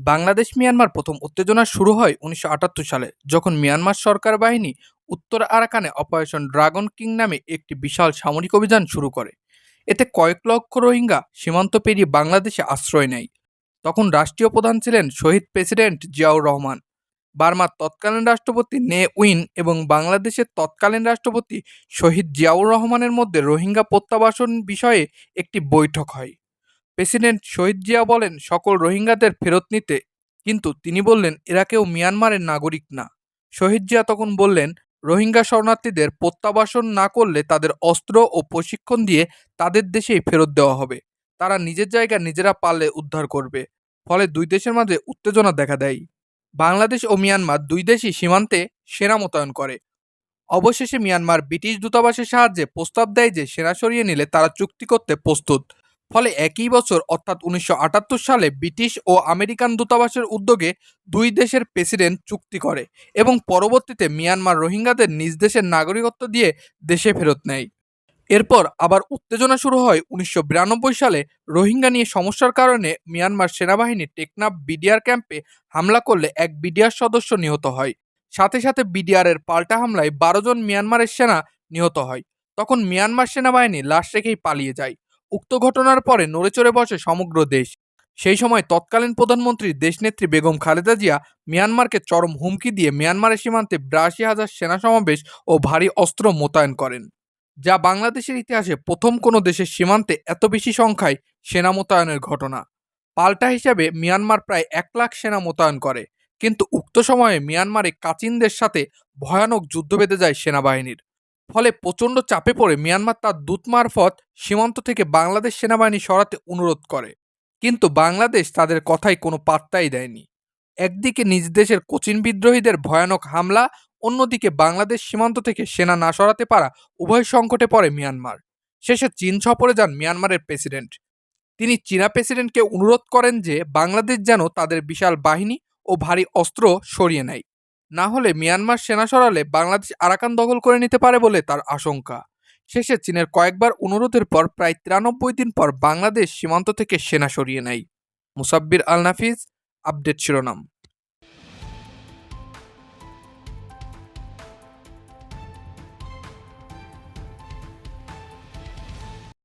Bangladesh Myanmar প্রথম উত্তেজনা শুরু হয় উনিশশো আটাত্তর সালে, যখন মিয়ানমার সরকার বাহিনী উত্তর আরাকানে অপারেশন ড্রাগন কিং নামে একটি বিশাল সামরিক অভিযান শুরু করে। এতে কয়েক লক্ষ রোহিঙ্গা সীমান্ত পেরিয়ে বাংলাদেশে আশ্রয় নেয়। তখন রাষ্ট্রীয় প্রধান ছিলেন শহীদ প্রেসিডেন্ট জিয়াউর রহমান। বার্মার তৎকালীন রাষ্ট্রপতি নে উইন এবং বাংলাদেশের তৎকালীন রাষ্ট্রপতি শহীদ জিয়াউর রহমানের মধ্যে রোহিঙ্গা প্রত্যাবাসন বিষয়ে একটি বৈঠক হয়। প্রেসিডেন্ট শহীদ জিয়া বলেন, সকল রোহিঙ্গাদের ফেরত নিতে। কিন্তু তিনি বললেন, এরা কেউ মিয়ানমারের নাগরিক না। শহীদ জিয়া তখন বললেন, রোহিঙ্গা শরণার্থীদের প্রত্যাবাসন না করলে তাদের অস্ত্র ও প্রশিক্ষণ দিয়ে তাদের দেশেই ফেরত দেওয়া হবে। তারা নিজের জায়গা নিজেরা পারলে উদ্ধার করবে। ফলে দুই দেশের মাঝে উত্তেজনা দেখা দেয়। বাংলাদেশ ও মিয়ানমার দুই দেশই সীমান্তে সেনা মোতায়েন করে। অবশেষে মিয়ানমার ব্রিটিশ দূতাবাসের সাহায্যে প্রস্তাব দেয় যে, সেনা সরিয়ে নিলে তারা চুক্তি করতে প্রস্তুত। ফলে একই বছর, অর্থাৎ উনিশশো আটাত্তর সালে ব্রিটিশ ও আমেরিকান দূতাবাসের উদ্যোগে দুই দেশের প্রেসিডেন্ট চুক্তি করে এবং পরবর্তীতে মিয়ানমার রোহিঙ্গাদের নিজ দেশের নাগরিকত্ব দিয়ে দেশে ফেরত নেয়। এরপর আবার উত্তেজনা শুরু হয় উনিশশো বিরানব্বই সালে রোহিঙ্গা নিয়ে সমস্যার কারণে মিয়ানমার সেনাবাহিনী টেকনাফ বিডিআর ক্যাম্পে হামলা করলে এক বিডিআর সদস্য নিহত হয়। সাথে সাথে বিডিআরের পাল্টা হামলায় বারো জন মিয়ানমারের সেনা নিহত হয়। তখন মিয়ানমার সেনাবাহিনী লাশ রেখেই পালিয়ে যায়। উক্ত ঘটনার পরে নড়েচড়ে বসে সমগ্র দেশ। সেই সময় তৎকালীন প্রধানমন্ত্রী দেশনেত্রী বেগম খালেদা জিয়া মিয়ানমারকে চরম হুমকি দিয়ে মিয়ানমারের সীমান্তে বিরাশি হাজার সেনা সমাবেশ ও ভারী অস্ত্র মোতায়েন করেন, যা বাংলাদেশের ইতিহাসে প্রথম কোনো দেশের সীমান্তে এত বেশি সংখ্যায় সেনা মোতায়েনের ঘটনা। পাল্টা হিসাবে মিয়ানমার প্রায় এক লাখ সেনা মোতায়েন করে, কিন্তু উক্ত সময়ে মিয়ানমারে কাচিনদের সাথে ভয়ানক যুদ্ধ বেঁধে যায় সেনাবাহিনীর। ফলে প্রচণ্ড চাপে পড়ে মিয়ানমার তার দূত মারফত সীমান্ত থেকে বাংলাদেশ সেনাবাহিনী সরাতে অনুরোধ করে। কিন্তু বাংলাদেশ তাদের কথায় কোনো পাত্তাই দেয়নি। একদিকে নিজ দেশের কোচিন বিদ্রোহীদের ভয়ানক হামলা, অন্যদিকে বাংলাদেশ সীমান্ত থেকে সেনা না সরাতে পারা উভয় সংকটে পড়ে মিয়ানমার। শেষে চীন সফরে যান মিয়ানমারের প্রেসিডেন্ট। তিনি চীনা প্রেসিডেন্টকে অনুরোধ করেন যে বাংলাদেশ যেন তাদের বিশাল বাহিনী ও ভারী অস্ত্র সরিয়ে নেয়। না হলে মিয়ানমার সেনা সরালে বাংলাদেশ আরাকান দখল করে নিতে পারে বলে তার আশঙ্কা। শেষে চীনের কয়েকবার অনুরোধের পর প্রায় তিরানব্বই দিন পর বাংলাদেশ সীমান্ত থেকে সেনা সরিয়ে নেয়। মুসাব্বির আল নাফিজ আপডেট শিরোনাম।